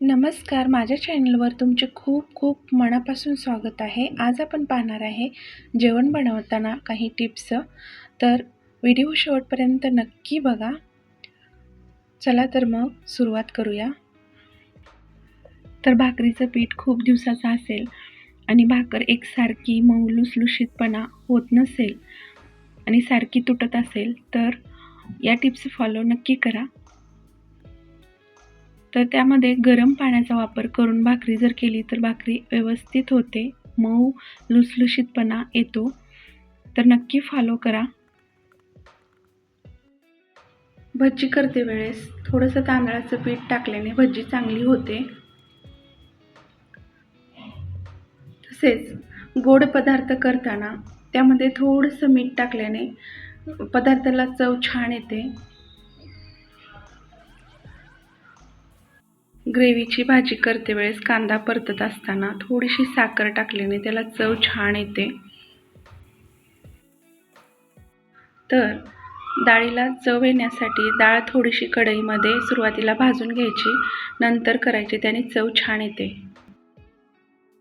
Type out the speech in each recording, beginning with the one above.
नमस्कार माझ्या चॅनलवर तुमचे खूप खूप मनापासून स्वागत आहे. आज आपण पाहणार आहे जेवण बनवताना काही टिप्स. तर व्हिडिओ शेवटपर्यंत नक्की बघा. चला तर मग सुरुवात करूया. तर भाकरीचं पीठ खूप दिवसाचं असेल आणि भाकर एकसारखी मऊ लुसलुशीतपणा होत नसेल आणि सारखी तुटत असेल तर या टिप्स फॉलो नक्की करा. तर त्यामध्ये गरम पाण्याचा वापर करून भाकरी जर केली तर भाकरी व्यवस्थित होते. मऊ लुसलुशीतपणा येतो. तर नक्की फॉलो करा. भजी करते वेळेस. थोडंसं तांदळाचं पीठ टाकल्याने भज्जी चांगली होते. तसेच गोड पदार्थ करताना त्यामध्ये थोडंसं मीठ टाकल्याने पदार्थाला चव छान येते. ग्रेव्हीची भाजी करते वेळेस कांदा परतत असताना थोडीशी साखर टाकल्याने त्याला चव छान येते. तर डाळीला चव येण्यासाठी डाळ थोडीशी कढईमध्ये सुरुवातीला भाजून घ्यायची नंतर करायची त्याने चव छान येते.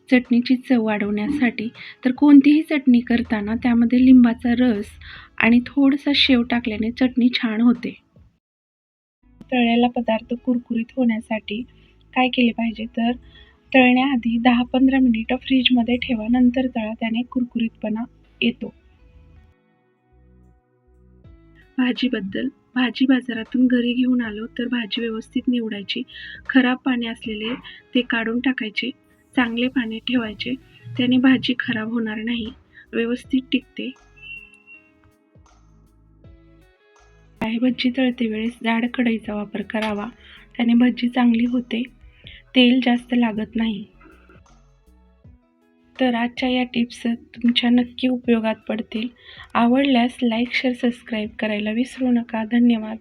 चटणीची चव वाढवण्यासाठी तर कोणतीही चटणी करताना त्यामध्ये लिंबाचा रस आणि थोडासा शेव टाकल्याने चटणी छान होते. तळलेला पदार्थ कुरकुरीत होण्यासाठी काय केले पाहिजे? तर तळण्याआधी दहा पंधरा मिनिटं फ्रीजमध्ये ठेवा. नंतर तळा. त्याने कुरकुरीतपणा येतो. भाजीबद्दल. भाजी बाजारातून घरी घेऊन आलो तर भाजी व्यवस्थित निवडायची. खराब पाने असलेले ते काढून टाकायचे. चांगले पाने ठेवायचे. त्याने भाजी खराब होणार नाही. व्यवस्थित टिकते. आहे भज्जी तळते वेळेस जाड कढईचा वापर करावा. त्याने भजी चांगली होते. तेल जास्त लागत नाही. तर आजच्या या टिप्स तुमच्या नक्की उपयोगात पडतील. आवडल्यास लाईक शेअर सबस्क्राईब करायला विसरू नका. धन्यवाद.